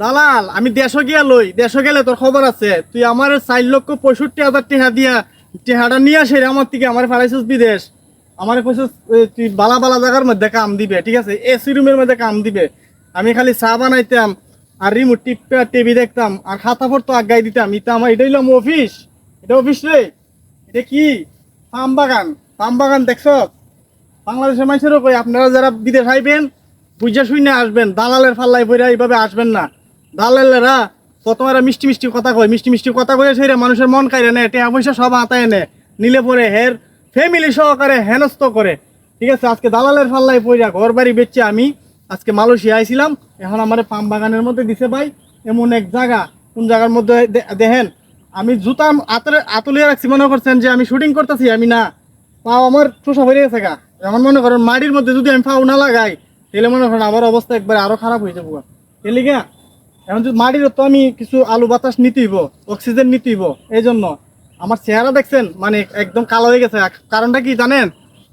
দালাল, আমি দেশে গিয়া লই, দেশে গেলে তোর খবর আছে। তুই আমার চার লক্ষ পঁয়ষট্টি হাজার টেহা দিয়া টেহাটা নিয়ে আসে আমার থেকে আমার ফেলাইছিস বিদেশ। আমার কইছিস তুই বালা বালা জায়গার মধ্যে কাম দিবে, ঠিক আছে? এসি রুমের মধ্যে কাম দিবে। আমি খালি চা বানাইতাম, আর রিমোট টিপা টিভি দেখতাম, আর খাতা পড়তো আগাই দিতাম। ইতা আমার এটা হইলাম অফিস এটা অফিস রে। এটা কি? পাম বাগান। পাম বাগান দেখছ? বাংলাদেশের মানুষেরও কই আপনারা যারা বিদেশ আইবেন, বুঝা শুনে আসবেন, দালালের ফাল্লাই পরে এইভাবে আসবেন না। দালালেরা প্রথমে মিষ্টি মিষ্টি কথা কয়, মিষ্টি মিষ্টি কথা কয়ে সেই মানুষের মন কাইরে নেয় টাকা পয়সা সব হাতায় নেয়, নিলে পরে হের ফ্যামিলি সহকারে হেনস্ত করে। ঠিক আছে, আজকে দালালের ফাল্লাই পইরা ঘর বাড়ি বেচছে আমি আজকে মালয়েশিয়া আইছিলাম, এখন আমার পাম বাগানের মধ্যে দিছে ভাই, এমন এক জায়গা, কোন জায়গার মধ্যে দেখেন, আমি জুতা আতলে আতুলিয়ে রাখছি, মনে করছেন যে আমি শুটিং করতেছি, আমি না, পাও আমার চোষা হয়ে গেছে গা। এমন মনে করেন মাটির মধ্যে যদি আমি পাও না লাগাই, তাহলে মনে করেন আমার অবস্থা একবার আরও খারাপ হয়ে যাব তাহলে গা এখন যদি মাটির তো আমি কিছু আলু বাতাস নিতে হইব অক্সিজেন নিতে হইব এই জন্য আমার চেহারা দেখছেন মানে একদম কালো হয়ে গেছে। কারণটা কি জানেন?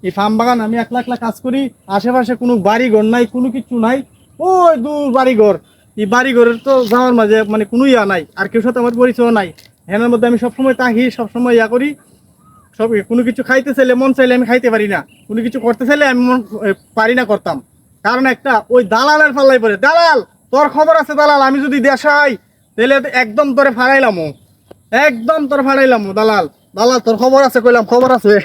এই ফার্ম বাগান আমি একলা একলা কাজ করি, আশেপাশে কোনো বাড়ি ঘর নাই, কোনো কিছু নাই, ওই দূর বাড়ি ঘর এই বাড়ি ঘরের তো যাওয়ার মাঝে মানে কোনো ইয়া নাই, আর কেউ সাথে আমার পরিচয় নাই। হ্যানের মধ্যে আমি সবসময় তাহি, সবসময় ইয়া করি। সব কোনো কিছু খাইতে চাইলে, মন চাইলে আমি খাইতে পারি না। কোনো কিছু করতে চাইলে আমি পারি না করতাম। কারণ একটা ওই দালালের ফাল্লাই পরে দালাল! তোর খবর আছে দালাল, আমি যদি দেশাই তাহলে একদম তোরে ফাড়াইলাম একদম তোর ফাড়াইলাম দালাল। দালাল, তোর খবর আছে, কইলাম খবর আছে।